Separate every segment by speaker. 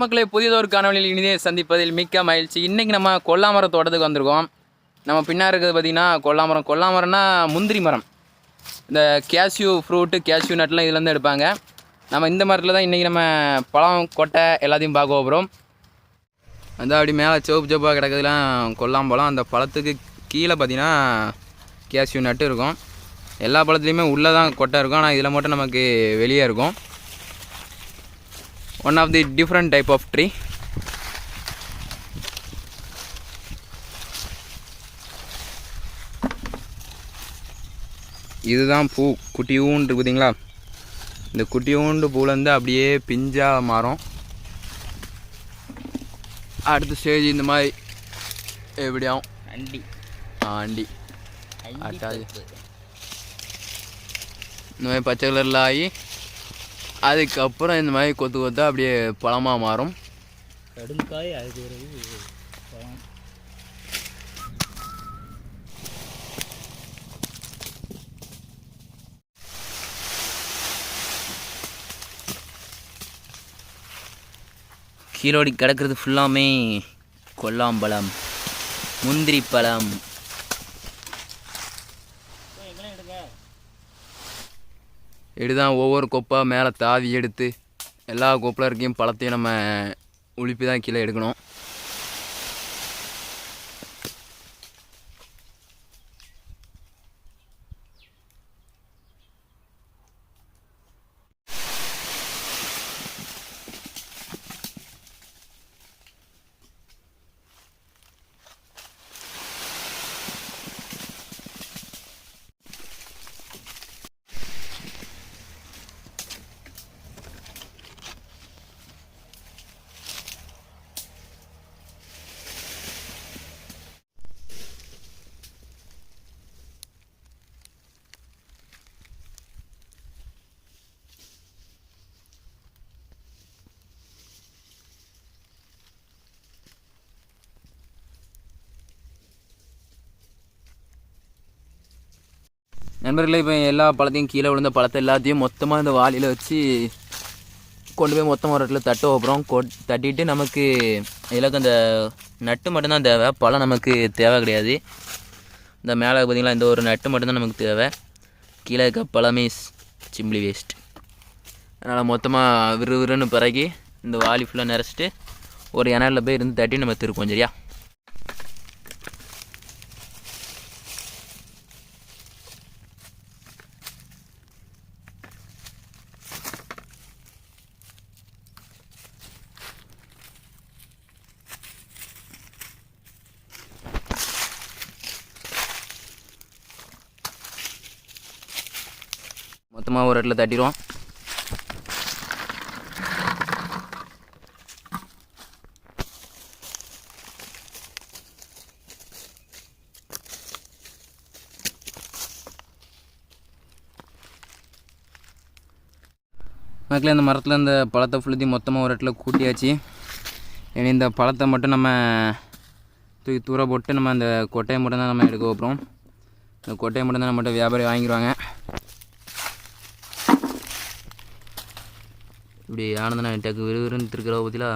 Speaker 1: மக்களை புதியதொரு காணொலியில் இனிதே சந்திப்பதில் மிக்க மகிழ்ச்சி. இன்றைக்கி நம்ம கொல்லாமரம் தோட்டத்துக்கு வந்திருக்கோம். நம்ம பின்னா இருக்கிறது பார்த்திங்கன்னா கொல்லாமரம். கொல்லாமரம்னா முந்திரி மரம். இந்த கேஷ்யூ ஃப்ரூட்டு கேஷ்யூ நட்லாம் இதுலேருந்து எடுப்பாங்க. நம்ம இந்த மரத்தில் தான் இன்றைக்கி நம்ம பழம் கொட்டை எல்லாத்தையும் பார்க்க போகிறோம் அந்த அப்படி மேலே சிவப்பு சிவப்பாக கிடக்குதுலாம் கொல்லாம்பழம். அந்த பழத்துக்கு கீழே பார்த்தீங்கன்னா கேஷ்யூ நட்டு இருக்கும். எல்லா பழத்துலேயுமே உள்ளே தான் கொட்டை இருக்கும். ஆனால் இதில் மட்டும் நமக்கு வெளியே இருக்கும். One of the different type of tree இதுதான் பூ. குட்டியூண்டு இருக்கு பார்த்தீங்களா இந்த குட்டியூண்டு பூலேருந்து அப்படியே பிஞ்சாக மாறும். அடுத்த ஸ்டேஜ் இந்த மாதிரி எப்படியாகும்
Speaker 2: அண்டி.
Speaker 1: ஆண்டி அட்டாது இந்த மாதிரி பச்சை கலரில் ஆகி அதுக்கப்புறம் இந்த மாதிரி கொத்து கொத்தா அப்படியே பழமாக மாறும்.
Speaker 2: கடுங்காய் அதுக்கு பிறகு பழம்.
Speaker 3: கீழோடி கிடக்கிறது ஃபுல்லாமே கொல்லாம்பழம் முந்திரி பழம்.
Speaker 1: எடுதான் ஒவ்வொரு கொப்பாக மேலே தாவி எடுத்து எல்லா கொப்பில் இருக்கையும் பழத்தையும் நம்ம உளிப்பி தான் கீழே எடுக்கணும். நண்பர்களே இப்போ எல்லா பழத்தையும் கீழே விழுந்த பழத்தை எல்லாத்தையும் மொத்தமாக இந்த வாளியில் வச்சு கொண்டு போய் மொத்தமாக ஒரு இடத்துல தட்ட வைப்போம் கொட் தட்டிட்டு நமக்கு இதில் அந்த நட்டு மட்டும்தான் தேவை. பழம் நமக்கு தேவை கிடையாது. இந்த மேலே பார்த்திங்களா இந்த ஒரு நட்டு மட்டும்தான் நமக்கு தேவை. கீழே இருக்க பழமே சிம்பிளி வேஸ்ட் அதனால் மொத்தமாக விறுவிறுன்னு பிறகு இந்த வாலி ஃபுல்லாக நிறச்சிட்டு ஒரு இணையில் போய் இருந்து தட்டி நம்ம திருப்போம் சரியா? மொத்தமாக ஒரு இடத்துல தட்டிடுவோம். மக்களே இந்த மரத்தில் இந்த பழத்தை ஃபுல்லத்தையும் மொத்தமாக ஒரு இடத்துல கூட்டியாச்சு. இனி இந்த பழத்தை மட்டும் நம்ம தூக்கி தூர போட்டு நம்ம அந்த கொட்டையை மட்டும் தான் நம்ம எடுக்க வைப்போம். இந்த கொட்டையை மட்டும் தான் நம்மகிட்ட வியாபாரி வாங்கிடுவாங்க. இப்படி ஆனந்தனா டக்கு விறுவிறுன்னு திருக்கிற பற்றில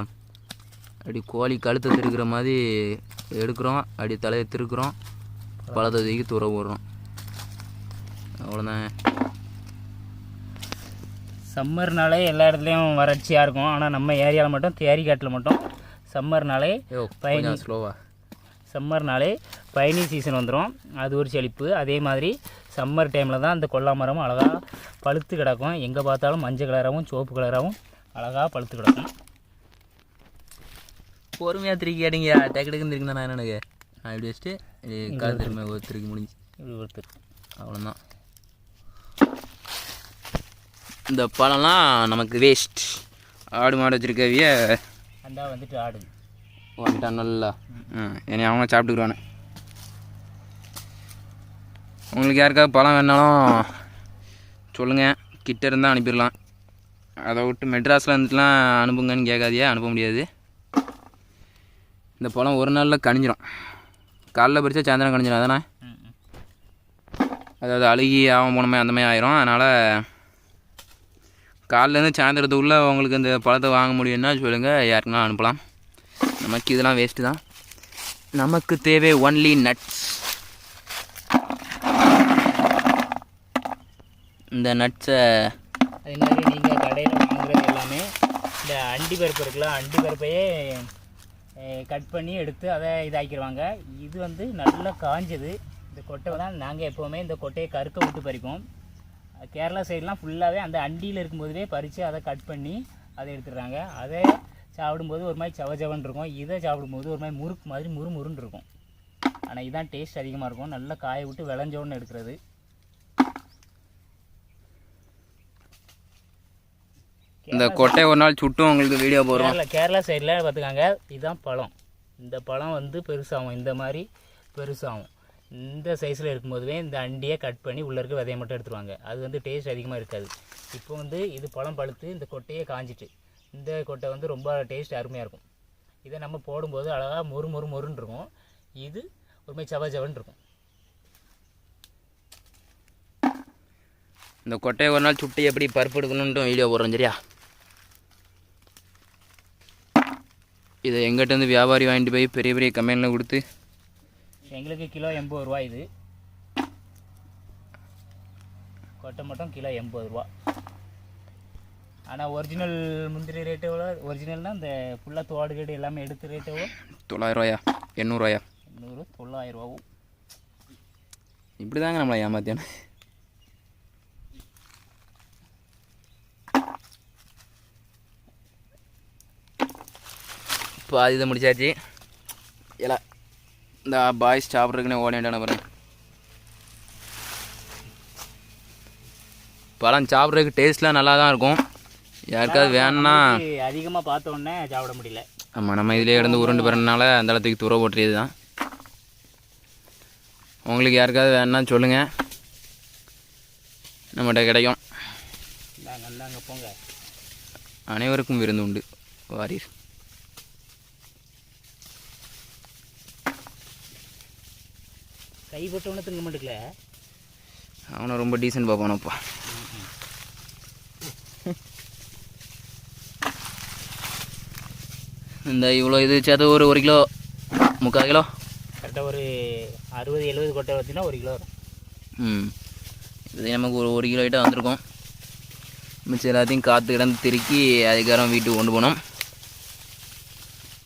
Speaker 1: அப்படி கோழி கழுத்தை திருக்கிற மாதிரி எடுக்கிறோம் அப்படி தலையை திருக்குறோம் பழத்தை தூக்கி தூர போடுறோம். அவ்வளோதான்
Speaker 2: சம்மர்னாலே எல்லா இடத்துலையும் வறட்சியாக இருக்கும். ஆனால் நம்ம ஏரியாவில் மட்டும் தேரிக்காட்டில் மட்டும் சம்மர்னாலே
Speaker 1: ஐயோ
Speaker 2: பயணி.
Speaker 1: கொஞ்சம் ஸ்லோவா
Speaker 2: சம்மர்னாலே பயணி சீசன் வந்துடும் அது ஒரு செழிப்பு. அதே மாதிரி சம்மர் டைமில் தான் அந்த கொல்லா மரம் அழகாக பழுத்து கிடக்கும். எங்கே பார்த்தாலும் மஞ்சள் கலராகவும் சிவப்பு கலராகவும் அழகாக பழுத்து கிடக்கும்.
Speaker 1: பொறுமையாக திருக்கி கேட்டீங்க டக்கு டக்குன்னு திருக்குதான் நான் எனக்கு நான் இப்படி வச்சுட்டு கால் திரும்ப ஒரு திருக்கி முடிஞ்சு.
Speaker 2: இப்படி ஒருத்தர்.
Speaker 1: அவ்வளோதான் இந்த பழம்லாம் நமக்கு வேஸ்ட் ஆடு மாடு வச்சுருக்கவிய
Speaker 2: அந்த வந்துட்டு ஆடுது
Speaker 1: வந்துட்டான் நல்லா. ம் என்னை அவங்க சாப்பிட்டுக்குருவானே உங்களுக்கு யாருக்காவது பழம் வேணாலும் சொல்லுங்கள் கிட்ட இருந்தால் அனுப்பிடலாம். அதை விட்டு மெட்ராஸில் இருந்துட்டுலாம் அனுப்புங்கன்னு கேட்காதியே? அனுப்ப முடியாது. இந்த பழம் ஒரு நாளில் கணிஞ்சிடும் காலைல பறிச்சா சாயந்தரம் கணிஞ்சிடும் அதானே? அதாவது அழுகி ஆகும் போனமே அந்த மாதிரி ஆயிரும். அதனால் காலிலேருந்து சாயந்தரத்துக்குள்ளே உங்களுக்கு இந்த பழத்தை வாங்க முடியும்னா சொல்லுங்கள் யாருக்குன்னா அனுப்பலாம். நமக்கு இதெல்லாம் வேஸ்ட்டு தான். நமக்கு தேவை ஒன்லி நட்ஸ் இந்த நட்ஸை
Speaker 2: அது மாதிரி நீங்கள் கடையில் வாங்குறது எல்லாமே இந்த அண்டி பருப்பு இருக்குல்ல அண்டி பருப்பையே கட் பண்ணி எடுத்து அதை இதாக்கிடுவாங்க இது வந்து நல்லா காஞ்சது. இந்த கொட்டை தான் நாங்கள் எப்போவுமே இந்த கொட்டையை கருக்க விட்டு பறிப்போம். கேரளா சைட்லாம் ஃபுல்லாகவே அந்த அண்டியில் இருக்கும்போதே பறித்து அதை கட் பண்ணி அதை எடுத்துடுறாங்க. அதை சாப்பிடும்போது ஒரு மாதிரி சவ சவன்னு இருக்கும். இதை சாப்பிடும்போது ஒரு மாதிரி முறுக்கு மாதிரி முறுமுறுன்னு இருக்கும். ஆனால் இதுதான் டேஸ்ட் அதிகமாக இருக்கும். நல்லா காய விட்டு விளைஞ்சோன்னு எடுக்கிறது.
Speaker 1: இந்த கொட்டை ஒரு நாள் சுட்டும் உங்களுக்கு வீடியோ போடுறோம்.
Speaker 2: கேரளா கேரளா சைடில் பார்த்துக்காங்க இதுதான் பழம். இந்த பழம் வந்து பெருசாகும் இந்த மாதிரி பெருசாகும். இந்த சைஸில் இருக்கும்போதுவே இந்த அண்டியை கட் பண்ணி உள்ளே இருக்க விதையை மட்டும் எடுத்துருவாங்க. அது வந்து டேஸ்ட் அதிகமாக இருக்காது. இப்போ வந்து இது பழம் பழுத்து இந்த கொட்டையே காஞ்சிட்டு இந்த கொட்டை வந்து ரொம்ப டேஸ்ட் அருமையாக இருக்கும். இதை நம்ம போடும்போது அழகாக மொறு மொறு மொறுன்னு இருக்கும். இது ஒரு மாதிரி சவ சவன்னு இருக்கும்.
Speaker 1: இந்த கொட்டையை ஒரு நாள் சுட்டு எப்படி பருப்பு எடுக்கணுன்ட்டு வீடியோ போடுறோம் சரியா? இதை எங்கிட்டேருந்து வியாபாரி வாங்கிட்டு போய் பெரிய பெரிய கம்பெனியில் கொடுத்து
Speaker 2: எங்களுக்கு கிலோ எண்பது ரூபா இது. கொட்டை மட்டும் கிலோ எண்பது ரூபா. ஆனால் ஒரிஜினல் முந்திரி ரேட்டு எவ்வளோ ஒரிஜினல்னால் இந்த ஃபுல்லாக தோடு கீடு எல்லாமே எடுத்த ரேட்டு எவ்வளோ
Speaker 1: தொள்ளாயிரரூவாயா எண்ணூறுவாயா
Speaker 2: நூறு தொள்ளாயிரம் ரூபாவும்.
Speaker 1: இப்படி தாங்க நம்மளை ஏமாத்தியானு. இப்போ அது இதை முடிச்சாச்சு. இல்லை இந்த பாய்ஸ் சாப்பிட்றதுக்குன்னு ஓடிட்டான பாருங்க. பழம் சாப்பிட்றதுக்கு டேஸ்ட்லாம் நல்லா தான் இருக்கும். யாருக்காவது வேணும்னா
Speaker 2: அதிகமாக பார்த்த உடனே சாப்பிட முடியல.
Speaker 1: ஆமாம் நம்ம இதிலே இருந்து உருண்டு பிறனால அந்த இடத்துக்கு துற போட்டுறது தான் உங்களுக்கு யாருக்காவது வேணும்னா சொல்லுங்கள் நம்மகிட்ட கிடைக்கும். அனைவருக்கும் விருந்து உண்டு. வாரீர்
Speaker 2: கைப்பட்டவனு திங்க மாட்டுக்கல
Speaker 1: அவனை ரொம்ப டீசென்ட் பார்ப்பானப்பா இந்த இவ்வளோ இது சேர்த்து ஒரு ஒரு கிலோ முக்கால் கிலோ?
Speaker 2: கரெக்டாக ஒரு அறுபது எழுபது கொட்டை வச்சுன்னா ஒரு கிலோ வரும்.
Speaker 1: ம். இது நமக்கு ஒரு ஒரு கிலோ கிட்ட வந்திருக்கும். மிச்சம் எல்லாத்தையும் காற்று கிடந்து திருக்கி அதுக்கப்புறம் வீட்டுக்கு கொண்டு போனோம்.